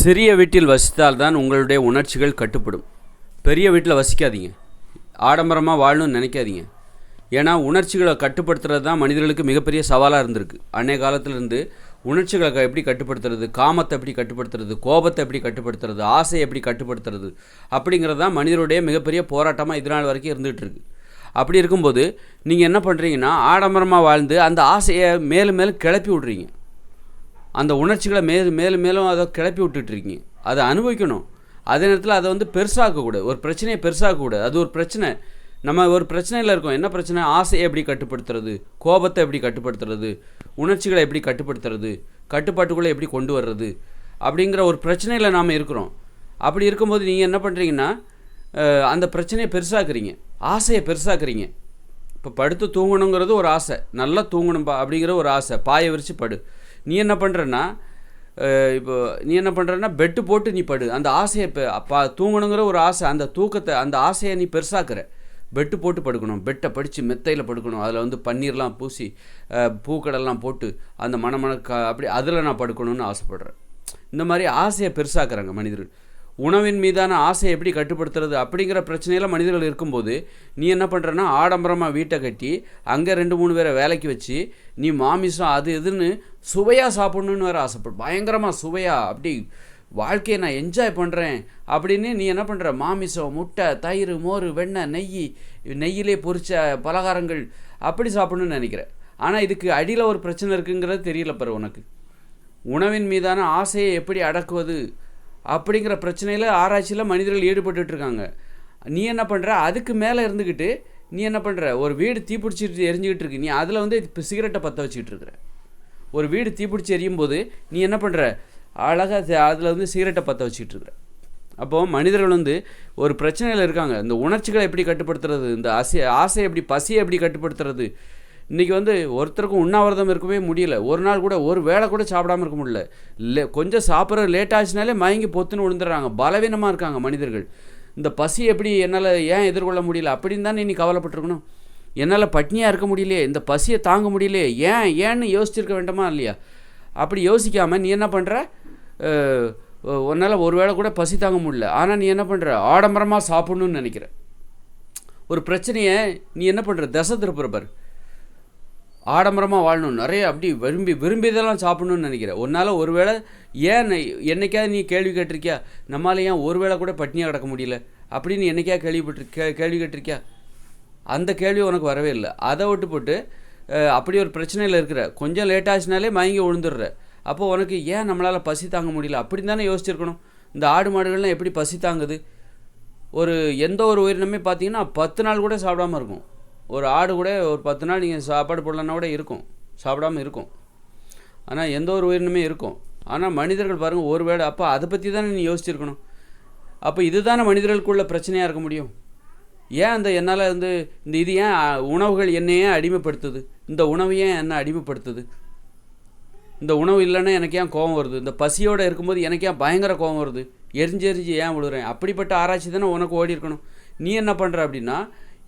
சிறிய வீட்டில் வசித்தால்தான் உங்களுடைய உணர்ச்சிகள் கட்டுப்படும். பெரிய வீட்டில் வசிக்காதீங்க. ஆடம்பரமாக வாழணும்னு நினைக்காதீங்க. ஏன்னா உணர்ச்சிகளை கட்டுப்படுத்துறது தான் மனிதர்களுக்கு மிகப்பெரிய சவாலாக இருந்திருக்கு. அன்னைய காலத்திலேருந்து உணர்ச்சிகளை எப்படி கட்டுப்படுத்துறது காமத்தை எப்படி கட்டுப்படுத்துறது கோபத்தை எப்படி கட்டுப்படுத்துறது ஆசையை எப்படி கட்டுப்படுத்துறது அப்படிங்கிறது தான் மனிதருடைய மிகப்பெரிய போராட்டமாக இதனால் வரைக்கும் இருந்துகிட்டு இருக்கு அப்படி இருக்கும்போது நீங்கள் என்ன பண்ணுறீங்கன்னா ஆடம்பரமாக வாழ்ந்து அந்த ஆசையை மேலும் மேலும் கிளப்பி விட்றீங்க. அந்த உணர்ச்சிகளை மேலும் மேலும் மேலும் அதை கிளப்பி விட்டுட்ருக்கீங்க. அதை அனுபவிக்கணும். அதே நேரத்தில் அதை வந்து பெருசாகக்கூடாது ஒரு பிரச்சனையை பெருசாகக்கூடாது அது ஒரு பிரச்சனை. நம்ம ஒரு பிரச்சனையில் இருக்கோம். என்ன பிரச்சனை? ஆசையை எப்படி கட்டுப்படுத்துறது? கோபத்தை எப்படி கட்டுப்படுத்துறது? உணர்ச்சிகளை எப்படி கட்டுப்படுத்துறது? கட்டுப்பாட்டுக்குள்ளே எப்படி கொண்டு வர்றது? அப்படிங்கிற ஒரு பிரச்சனையில் நாம் இருக்கிறோம். அப்படி இருக்கும்போது நீங்கள் என்ன பண்ணுறீங்கன்னா அந்த பிரச்சனையை பெருசாக்குறீங்க. ஆசையை பெருசாக்குறீங்க. இப்போ படுத்து தூங்கணுங்கிறது ஒரு ஆசை. நல்லா தூங்கணும்பா அப்படிங்கிற ஒரு ஆசை. பாயை விரித்து படு. நீ என்ன பண்ணுறன்னா இப்போ நீ என்ன பண்ணுறன்னா பெட்டு போட்டு நீ படு. அந்த ஆசையை இப்போ தூங்கணுங்கிற ஒரு ஆசை அந்த தூக்கத்தை அந்த ஆசையை நீ பெருசாக்குற. பெட்டு போட்டு படுக்கணும். பெட்டை படித்து மெத்தையில் படுக்கணும். அதில் வந்து பன்னீர்லாம் பூசி பூக்கடெல்லாம் போட்டு அந்த மணமணக்க அப்படி அதில் நான் படுக்கணும்னு ஆசைப்பட்றேன். இந்த மாதிரி ஆசையை பெருசாக்குறாங்க மனிதர்கள். உணவின் மீதான ஆசையை எப்படி கட்டுப்படுத்துறது அப்படிங்கிற பிரச்சனையில் மனிதர்கள் இருக்கும்போது நீ என்ன பண்ணுறன்னா ஆடம்பரமாக வீட்டை கட்டி அங்கே ரெண்டு மூணு பேரை வேலைக்கு வச்சு நீ மாமிசம் அது இதுன்னு சுவையாக சாப்பிட்ணுன்னு வேற ஆசைப்படு. பயங்கரமாக சுவையாக அப்படி வாழ்க்கையை நான் என்ஜாய் பண்ணுறேன் அப்படின்னு நீ என்ன பண்ணுற மாமிசம் முட்டை தயிர் மோர் வெண்ணெய் நெய் நெய்யிலே பொரிச்ச பலகாரங்கள் அப்படி சாப்பிட்ணுன்னு நினைக்கிற. ஆனால் இதுக்கு அடியில் ஒரு பிரச்சனை இருக்குங்கிறது தெரியல பாரு உனக்கு. உணவின் மீதான ஆசையை எப்படி அடக்குவது? அப்படிங்கிற பிரச்சனையில் ஆராய்ச்சியில் மனிதர்கள் ஈடுபட்டுட்ருக்காங்க. நீ என்ன பண்ணுற அதுக்கு மேலே இருந்துக்கிட்டு நீ என்ன பண்ணுற ஒரு வீடு தீப்பிடிச்சிட்டு எரிஞ்சிக்கிட்டு இருக்கு நீ அதில் வந்து இப்போ சிகரெட்டை பற்ற வச்சுக்கிட்டு இருக்கிற ஒரு வீடு தீப்பிடிச்சி எரியும் போது நீ என்ன பண்ணுற அழகாக அதில் வந்து சிகரெட்டை பற்ற வச்சுக்கிட்டு இருக்கிற அப்போது மனிதர்கள் வந்து ஒரு பிரச்சனையில் இருக்காங்க. இந்த உணர்ச்சிகளை எப்படி கட்டுப்படுத்துறது? இந்த ஆசை ஆசை எப்படி பசியை எப்படி கட்டுப்படுத்துறது? இன்றைக்கி வந்து ஒருத்தருக்கும் உண்ணாவிரதம் இருக்கவே முடியல. ஒரு நாள் கூட ஒரு வேளை கூட சாப்பிடாம இருக்க முடியல. லே கொஞ்சம் சாப்பிட்ற லேட் ஆச்சுனாலே மயங்கி பொத்துன்னு விழுந்துடுறாங்க. பலவீனமாக இருக்காங்க மனிதர்கள். இந்த பசி எப்படி என்னால் ஏன் எதிர்கொள்ள முடியல? அப்படின்னு தானே நீ கவலைப்பட்டிருக்கணும். என்னால் பட்னியாக இருக்க முடியலையே. இந்த பசியை தாங்க முடியலையே. ஏன் ஏன்னு யோசிச்சிருக்க வேண்டாமா இல்லையா? அப்படி யோசிக்காமல் நீ என்ன பண்ணுற உன்னால் ஒரு வேளை கூட பசி தாங்க முடியல. ஆனால் நீ என்ன பண்ணுற ஆடம்பரமாக சாப்பிட்ணுன்னு நினைக்கிற. ஒரு பிரச்சனையை நீ என்ன பண்ணுற தசை திருப்புற பாரு. ஆடம்பரமாக வாழணும். நிறைய அப்படி விரும்பி விரும்பியதெல்லாம் சாப்பிடணும்னு நினைக்கிறேன். உன்னால் ஒருவேளை ஏன் என்னைக்காவது நீ கேள்வி கேட்டிருக்கியா? நம்மால ஏன் ஒரு வேளை கூட பட்னியாக கிடக்க முடியல? அப்படின்னு என்னைக்கா கேள்விப்பட்டு கே கேள்வி கேட்டிருக்கியா? அந்த கேள்வி உனக்கு வரவே இல்லை. அதை விட்டு போட்டு அப்படி ஒரு பிரச்சனையில் இருக்கிற கொஞ்சம் லேட் ஆச்சுனாலே மயங்கி விழுந்துடுற. அப்போ உனக்கு ஏன் நம்மளால் பசி தாங்க முடியல? அப்படின்னு தானே யோசிச்சிருக்கணும். இந்த ஆடு மாடுகள்லாம் எப்படி பசி தாங்குது? ஒரு எந்த ஒரு உயிரினமே பார்த்தீங்கன்னா பத்து நாள் கூட சாப்பிடாம இருக்கும். ஒரு ஆடு கூட ஒரு பத்து நாள் நீங்கள் சாப்பாடு போடலன்னா கூட இருக்கும். சாப்பிடாம இருக்கும். ஆனால் எந்த ஒரு உயிரினமே இருக்கும். ஆனால் மனிதர்கள் பாருங்கள் ஒரு வேளை அப்போ அதை பற்றி தானே நீ யோசிச்சிருக்கணும். அப்போ இதுதானே மனிதர்களுக்குள்ள பிரச்சனையாக இருக்க முடியும்? ஏன் அந்த என்னால் வந்து இந்த இது ஏன் உணவுகள் என்னை ஏன் அடிமைப்படுத்துது? இந்த உணவு ஏன் என்னை அடிமைப்படுத்துது? இந்த உணவு இல்லைன்னா எனக்கு ஏன் கோவம் வருது? இந்த பசியோடு இருக்கும்போது எனக்கு ஏன் பயங்கர கோவம் வருது? எரிஞ்சு எரிஞ்சு ஏன் விழுறேன் அப்படிப்பட்ட ஆராய்ச்சி தானே உனக்கு ஓடி இருக்கணும். நீ என்ன பண்ணுற அப்படின்னா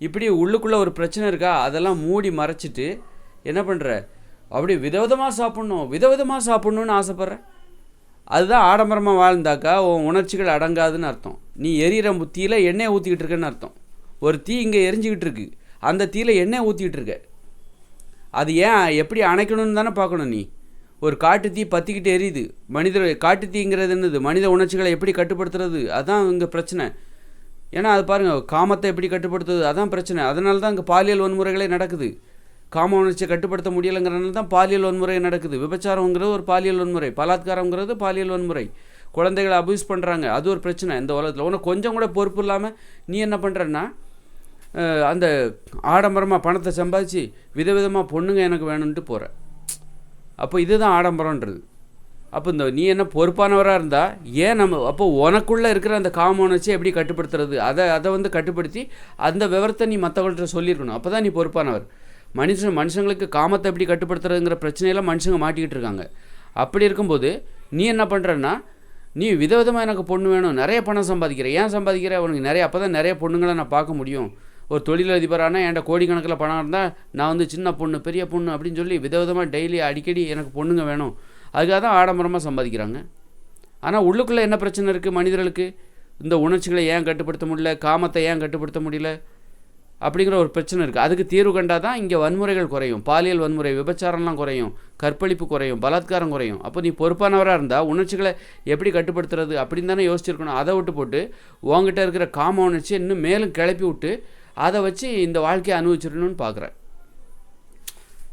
இப்படி உள்ளுக்குள்ளே ஒரு பிரச்சனை இருக்கா? அதெல்லாம் மூடி மறைச்சிட்டு என்ன பண்ணுற அப்படி விதவிதமாக சாப்பிட்ணும். விதவிதமாக சாப்பிட்ணுன்னு ஆசைப்பட்ற? அதுதான் ஆடம்பரமாக வாழ்ந்தாக்கா உன் உணர்ச்சிகள் அடங்காதுன்னு அர்த்தம். நீ எரியிற தீயில எண்ணெய் ஊற்றிக்கிட்டு இருக்கேன்னு அர்த்தம். ஒரு தீ இங்கே எரிஞ்சுக்கிட்டு இருக்கு. அந்த தீயில் எண்ணெய் ஊற்றிக்கிட்டு இருக்க. அது ஏன் எப்படி அணைக்கணும்னு தானே பார்க்கணும் நீ? ஒரு காட்டு தீ பற்றிக்கிட்டு எரியுது. மனித காட்டு தீங்கிறது என்னது மனித உணர்ச்சிகளை எப்படி கட்டுப்படுத்துறது? அதான் இங்கே பிரச்சனை. ஏன்னா அது பாருங்கள் காமத்தை எப்படி கட்டுப்படுத்துறது அதான் பிரச்சனை. அதனால தான் இங்கே பாலியல் வன்முறைகளே நடக்குது. காம உணர்ச்சியை கட்டுப்படுத்த முடியலைங்கிறனால தான் பாலியல் வன்முறை நடக்குது. விபச்சாரங்கிறது ஒரு பாலியல் வன்முறை. பலாத்காரங்கிறது பாலியல் வன்முறை. குழந்தைகளை அபியூஸ் பண்ணுறாங்க அது ஒரு பிரச்சனை இந்த உலகத்தில். உனக்கு கொஞ்சம் கூட பொறுப்பு இல்லாமல் நீ என்ன பண்ணுறன்னா அந்த ஆடம்பரமாக பணத்தை சம்பாதிச்சு விதவிதமாக பொண்ணுங்க எனக்கு வேணும்ன்ட்டு போகிற அப்போ இதுதான் ஆடம்பரம்ன்றது. அப்போ இந்த நீ என்ன பொறுப்பானவராக இருந்தால் ஏன் நம்ம அப்போ உனக்குள்ளே இருக்கிற அந்த காம வச்சு எப்படி கட்டுப்படுத்துறது? அதை அதை வந்து கட்டுப்படுத்தி அந்த விவரத்தை நீ மற்றவங்கள்ட்ட சொல்லியிருக்கணும். அப்போ தான் நீ பொறுப்பானவர். மனுஷன் மனுஷங்களுக்கு காமத்தை எப்படி கட்டுப்படுத்துறதுங்கிற பிரச்சனையெல்லாம் மனுஷங்க மாட்டிக்கிட்டு இருக்காங்க. அப்படி இருக்கும்போது நீ என்ன பண்ணுறன்னா நீ விதவிதமாக எனக்கு பொண்ணு வேணும் நிறைய பணம் சம்பாதிக்கிற. ஏன் சம்பாதிக்கிற? உனக்கு நிறைய அப்போ தான் நிறைய பொண்ணுங்களை நான் பார்க்க முடியும். ஒரு தொழிலதிபரானா என்கிட்ட கோடிக்கணக்கில் பணம் இருந்தால் நான் வந்து சின்ன பொண்ணு பெரிய பொண்ணு அப்படின்னு சொல்லி விதவிதமாக டெய்லி அடிக்கடி எனக்கு பொண்ணுங்க வேணும். அதுக்காக தான் ஆடம்பரமாக சம்பாதிக்கிறாங்க. ஆனால் உள்ளுக்குள்ளே என்ன பிரச்சனை இருக்குது மனிதர்களுக்கு? இந்த உணர்ச்சிகளை ஏன் கட்டுப்படுத்த முடியல? காமத்தை ஏன் கட்டுப்படுத்த முடியல? அப்படிங்கிற ஒரு பிரச்சனை இருக்குது அதுக்கு தீர்வு கண்டால் தான் இங்கே வன்முறைகள் குறையும். பாலியல் வன்முறை விபச்சாரம்லாம் குறையும். கற்பழிப்பு குறையும். பலாத்காரம் குறையும். அப்போ நீ பொறுப்பானவராக இருந்தால் உணர்ச்சிகளை எப்படி கட்டுப்படுத்துறது அப்படின்னு தானே யோசிச்சிருக்கணும். அதை விட்டு போட்டு உங்ககிட்ட இருக்கிற காம உணர்ச்சி இன்னும் மேலும் கிளப்பி விட்டு அதை வச்சு இந்த வாழ்க்கையை அனுபவிச்சிடணும்னு பார்க்குறேன்.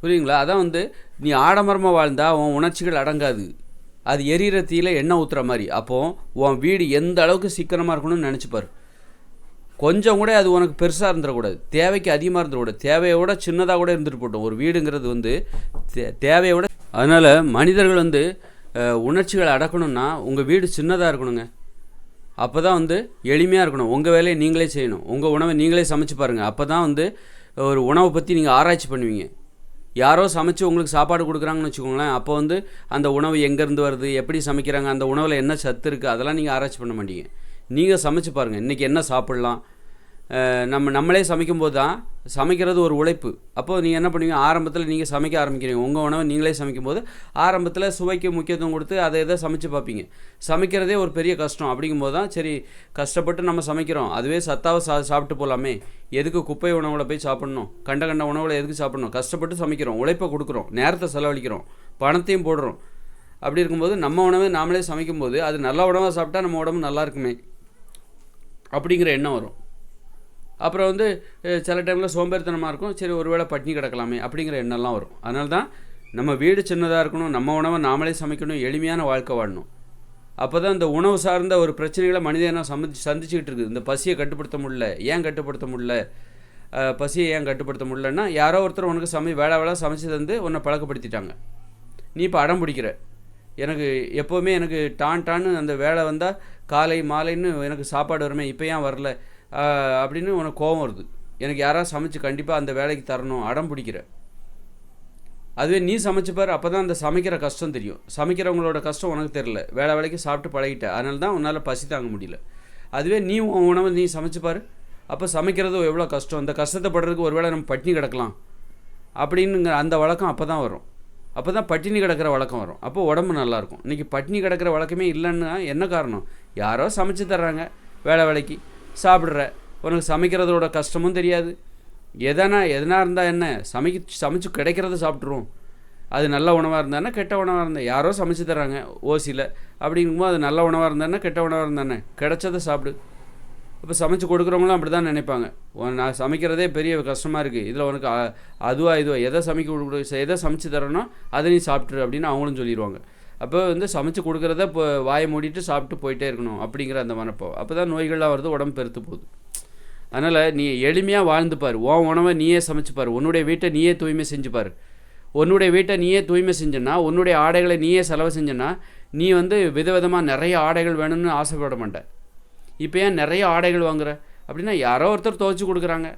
புரியுங்களா? அதான் வந்து நீ ஆடம்பரமாக வாழ்ந்தால் உன் உணர்ச்சிகள் அடங்காது. அது எரியிற தீயில எண்ணெய் ஊற்றுற மாதிரி. அப்போது உன் வீடு எந்த அளவுக்கு சிக்கனமாக இருக்கணும்னு நினச்சிப்பார் கொஞ்சம் கூட அது உனக்கு பெருசாக இருந்துடக்கூடாது. தேவைக்கு அதிகமாக இருந்துடக்கூடாது. தேவையோட சின்னதாக கூட இருந்துட்டு போட்டோம். ஒரு வீடுங்கிறது வந்து தே- தேவையோட அதனால் மனிதர்கள் வந்து உணர்ச்சிகளை அடக்கணும்னா உங்கள் வீடு சின்னதாக இருக்கணுங்க. அப்போ தான் வந்து எளிமையாக இருக்கணும். உங்கள் வேலையை நீங்களே செய்யணும். உங்கள் உணவை நீங்களே சமைச்சு பாருங்கள் அப்போ தான் வந்து ஒரு உணவை பற்றி நீங்கள் ஆராய்ச்சி பண்ணுவீங்க. யாரோ சமைச்சு உங்களுக்கு சாப்பாடு கொடுக்குறாங்கன்னு வச்சுக்கோங்களேன் அப்போ வந்து அந்த உணவு எங்கேருந்து வருது எப்படி சமைக்கிறாங்க அந்த உணவில் என்ன சத்து இருக்குது அதெல்லாம் நீங்கள் ஆராய்ச்சி பண்ண மாட்டீங்க. நீங்கள் சமைச்சு பாருங்கள் இன்றைக்கி என்ன சாப்பிட்லாம் நம்ம நம்மளே சமைக்கும்போது தான் சமைக்கிறது ஒரு உழைப்பு. அப்போது நீங்கள் என்ன பண்ணுவீங்க? ஆரம்பத்தில் நீங்கள் சமைக்க ஆரம்பிக்கிறீங்க. உங்கள் உணவை நீங்களே சமைக்கும்போது ஆரம்பத்தில் சுவைக்கு முக்கியத்துவம் கொடுத்து அதை எதை சமைச்சு பார்ப்பீங்க. சமைக்கிறதே ஒரு பெரிய கஷ்டம். அப்படிங்கும்போது தான் சரி கஷ்டப்பட்டு நம்ம சமைக்கிறோம். அதுவே சத்தாவை சா சாப்பிட்டு போகலாமே எதுக்கு குப்பை உணவுகளை போய் சாப்பிட்ணும்? கண்ட கண்ட உணவுகளை எதுக்கு சாப்பிட்ணும்? கஷ்டப்பட்டு சமைக்கிறோம். உழைப்பை கொடுக்குறோம். நேரத்தை செலவழிக்கிறோம். பணத்தையும் போடுறோம். அப்படி இருக்கும்போது நம்ம உணவை நாமளே சமைக்கும்போது அது நல்ல உணவாக சாப்பிட்டா நம்ம உடம்பு நல்லா இருக்குமே. அப்படிங்கிற எண்ணம் வரும். அப்புறம் வந்து சில டைமில் சோம்பேறித்தனமாக இருக்கும். சரி ஒருவேளை பட்னி கிடக்கலாமே அப்படிங்கிற எண்ணம்லாம் வரும். அதனால தான் நம்ம வீடு சின்னதாக இருக்கணும் நம்ம உணவை நாமளே சமைக்கணும் எளிமையான வாழ்க்கை வாழணும். அப்போ தான் இந்த உணவு சார்ந்த ஒரு பிரச்சனைகளை மனிதனாக சமதி சந்திச்சுக்கிட்டு இருக்குது. இந்த பசியை கட்டுப்படுத்த முடியல ஏன் கட்டுப்படுத்த முடியல பசியை ஏன் கட்டுப்படுத்த முடியலன்னா யாரோ ஒருத்தர் உனக்கு சமை வேலை வேலை சமைச்சு தந்து உன்னை பழக்கப்படுத்திட்டாங்க. நீ இப்போ அடம் பிடிக்கிற. எனக்கு எப்போவுமே எனக்கு டான் டான்னு அந்த வேலை வந்தால் காலை மாலைன்னு எனக்கு சாப்பாடு வருமே இப்போ ஏன் வரல? அப்படின்னு உனக்கு கோபம் வருது. எனக்கு யாராவது சமைச்சு கண்டிப்பாக அந்த வேலைக்கு தரணும் அடம் பிடிக்கிற. அதுவே நீ சமைச்சு பாரு அப்போ தான் அந்த சமைக்கிற கஷ்டம் தெரியும். சமைக்கிறவங்களோட கஷ்டம் உனக்கு தெரில வேலை வேலைக்கு சாப்பிட்டு பழகிட்ட. அதனால தான் உன்னால் பசி தாங்க முடியல. அதுவே நீ உன் உணவை நீ சமைச்சுப்பார் பாரு. அப்போ சமைக்கிறது எவ்வளோ கஷ்டம்? இந்த கஷ்டத்தை படுறதுக்கு ஒருவேளை நம்ம பட்டினி கிடக்கலாம். அப்படின்னுங்கிற அந்த வழக்கம் அப்போ தான் வரும். அப்போ தான் பட்டினி கிடக்கிற வழக்கம் வரும். அப்போ உடம்பு நல்லாயிருக்கும். இன்றைக்கி பட்டினி கிடக்கிற வழக்கமே இல்லைன்னா என்ன காரணம்? யாரோ சமைச்சு தர்றாங்க வேலை வேலைக்கு. சாப்பிட்ற. உனக்கு சமைக்கிறதோட கஷ்டமும் தெரியாது. எதனா எதனா இருந்தால் என்ன? சமைக்க சமைச்சு கிடைக்கிறத சாப்பிட்ருவோம் அது நல்ல உணவாக இருந்தானே கெட்ட உணவாக இருந்தால் யாரோ சமைச்சு தர்றாங்க ஓசியில். அப்படிங்கும்போது அது நல்ல உணவாக இருந்தானே கெட்ட உணவாக இருந்தானே கிடைச்சதை சாப்பிடு. இப்போ சமைச்சு கொடுக்குறவங்களும் அப்படி தான் நினைப்பாங்க நான் சமைக்கிறதே பெரிய கஷ்டமாக இருக்குது இதில் உனக்கு அதுவாக அதுவா எதை சமைக்க எதை சமைச்சு தரணும் அதை நீ சாப்பிட்ரு அப்படின்னு அவங்களும் சொல்லிடுவாங்க அப்போ வந்து சமைச்சு கொடுக்குறத இப்போ வாயை மூடிட்டு சாப்பிட்டு போயிட்டே இருக்கணும் அப்படிங்கிற அந்த மனப்போ அப்போ தான் நோய்கள்லாம் வருது உடம்பு பெருத்து போகுது. அதனால் நீ எளிமையாக வாழ்ந்துப்பார் உன் உணவை நீயே சமைச்சுப்பார் உன்னுடைய வீட்டை நீயே தூய்மை செஞ்சுப்பார் உன்னுடைய வீட்டை நீயே தூய்மை செஞ்சேன்னா உன்னுடைய ஆடைகளை நீயே செலவு செஞ்சேன்னா நீ வந்து விதவிதமாக நிறைய ஆடைகள் வேணும்னு ஆசைப்பட மாட்ட. இப்போ ஏன் நிறைய ஆடைகள் வாங்குற? அப்படின்னா யாரோ ஒருத்தர் துவைச்சு கொடுக்குறாங்க.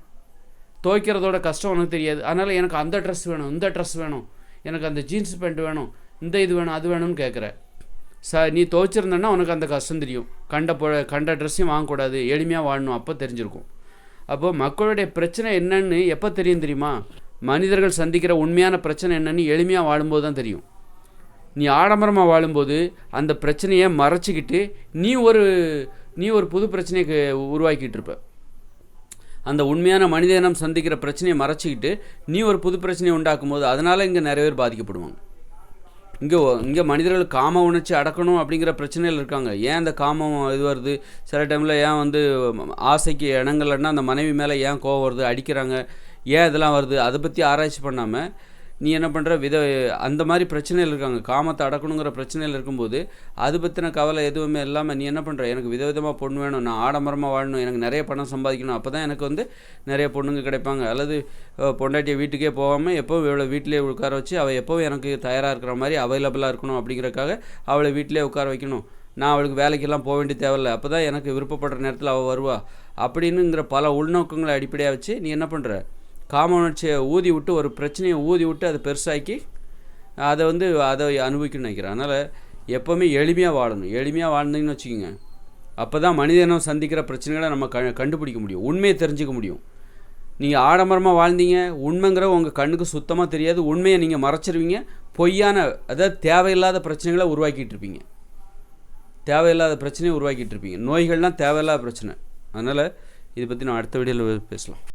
துவைக்கிறதோட கஷ்டம் உனக்கு தெரியாது. அதனால் எனக்கு அந்த ட்ரெஸ் வேணும் இந்த ட்ரெஸ் வேணும். எனக்கு அந்த ஜீன்ஸ் பேண்ட் வேணும். இந்த இது வேணும் அது வேணும்னு கேட்குற ச நீ துவைச்சிருந்தன்னா உனக்கு அந்த கஷ்டம் தெரியும். கண்ட போ கண்ட ட்ரெஸ்ஸையும் வாங்கக்கூடாது. எளிமையாக வாழணும். அப்போ தெரிஞ்சிருக்கும். அப்போது மக்களுடைய பிரச்சனை என்னன்னு எப்போ தெரியும் தெரியுமா? மனிதர்கள் சந்திக்கிற உண்மையான பிரச்சனை என்னன்னு எளிமையாக வாழும்போது தான் தெரியும். நீ ஆடம்பரமாக வாழும்போது அந்த பிரச்சனையை மறைச்சிக்கிட்டு நீ ஒரு நீ ஒரு புது பிரச்சனையை உருவாக்கிட்டு இருப்ப. அந்த உண்மையான மனித இனம் சந்திக்கிற பிரச்சனையை மறைச்சிக்கிட்டு நீ ஒரு புது பிரச்சனையை உண்டாக்கும் போது அதனால் இங்கே நிறைய பேர் பாதிக்கப்படுவாங்க. இங்கே இங்கே மனிதர்கள் காம உணர்ச்சி அடக்கணும் அப்படிங்கிற பிரச்சனையில் இருக்காங்க. ஏன் அந்த காமம் இது வருது? சில டைமில் ஏன் வந்து ஆசைக்கு இணங்கலைன்னா அந்த மனைவி மேலே ஏன் கோவம் வருது? அடிக்கிறாங்க. ஏன் இதெல்லாம் வருது? அதை பற்றி ஆராய்ச்சி பண்ணாமல் நீ என்ன பண்ணுற வித அந்த மாதிரி பிரச்சனையில் இருக்காங்க. காமத்தை அடக்கணுங்கிற பிரச்சனையில் இருக்கும்போது அது பற்றின கவலை எதுவுமே இல்லாமல் நீ என்ன பண்ணுற எனக்கு விதவிதமாக பொண்ணு வேணும். நான் ஆடம்பரமாக வாழணும். எனக்கு நிறைய பணம் சம்பாதிக்கணும். அப்போ தான் எனக்கு வந்து நிறைய பொண்ணுங்க கிடைப்பாங்க. அல்லது பொண்டாட்டியை வீட்டுக்கே போகாமல் எப்போவும் இவ்வளோ வீட்டிலே உட்கார வச்சு அவள் எப்போவும் எனக்கு தயாராக இருக்கிற மாதிரி அவைலபிளாக இருக்கணும் அப்படிங்கிறக்காக அவளை வீட்டிலே உட்கார வைக்கணும். நான் அவளுக்கு வேலைக்கெல்லாம் போக வேண்டிய தேவையில்லை. அப்போ தான் எனக்கு விருப்பப்படுற நேரத்தில் அவள் வருவா. அப்படின்னுங்கிற பல உள்நோக்கங்களை அடிப்படையாக வச்சு நீ என்ன பண்ணுற காம உணர்ச்சியை ஊதி விட்டு ஒரு பிரச்சனையை ஊதி விட்டு அதை பெருசாக்கி அதை வந்து அதை அனுபவிக்கணும்னு நினைக்கிறேன். அதனால் எப்போவுமே எளிமையாக வாழணும். எளிமையாக வாழ்ந்தீங்கன்னு வச்சுக்கோங்க. அப்போ தான் மனிதனம் சந்திக்கிற பிரச்சனைகளை நம்ம க கண்டுபிடிக்க முடியும். உண்மையை தெரிஞ்சுக்க முடியும். நீங்கள் ஆடம்பரமாக வாழ்ந்தீங்க. உண்மைங்கிற உங்கள் கண்ணுக்கு சுத்தமாக தெரியாது. உண்மையை நீங்கள் மறைச்சிருவீங்க. பொய்யான அதாவது தேவையில்லாத பிரச்சனைகளை உருவாக்கிட்டு இருப்பீங்க. தேவையில்லாத பிரச்சனையை உருவாக்கிட்டு இருப்பீங்க. நோய்கள்லாம் தேவையில்லாத பிரச்சனை. அதனால் இதை பற்றி நான் அடுத்த வீடியோவில் பேசலாம்.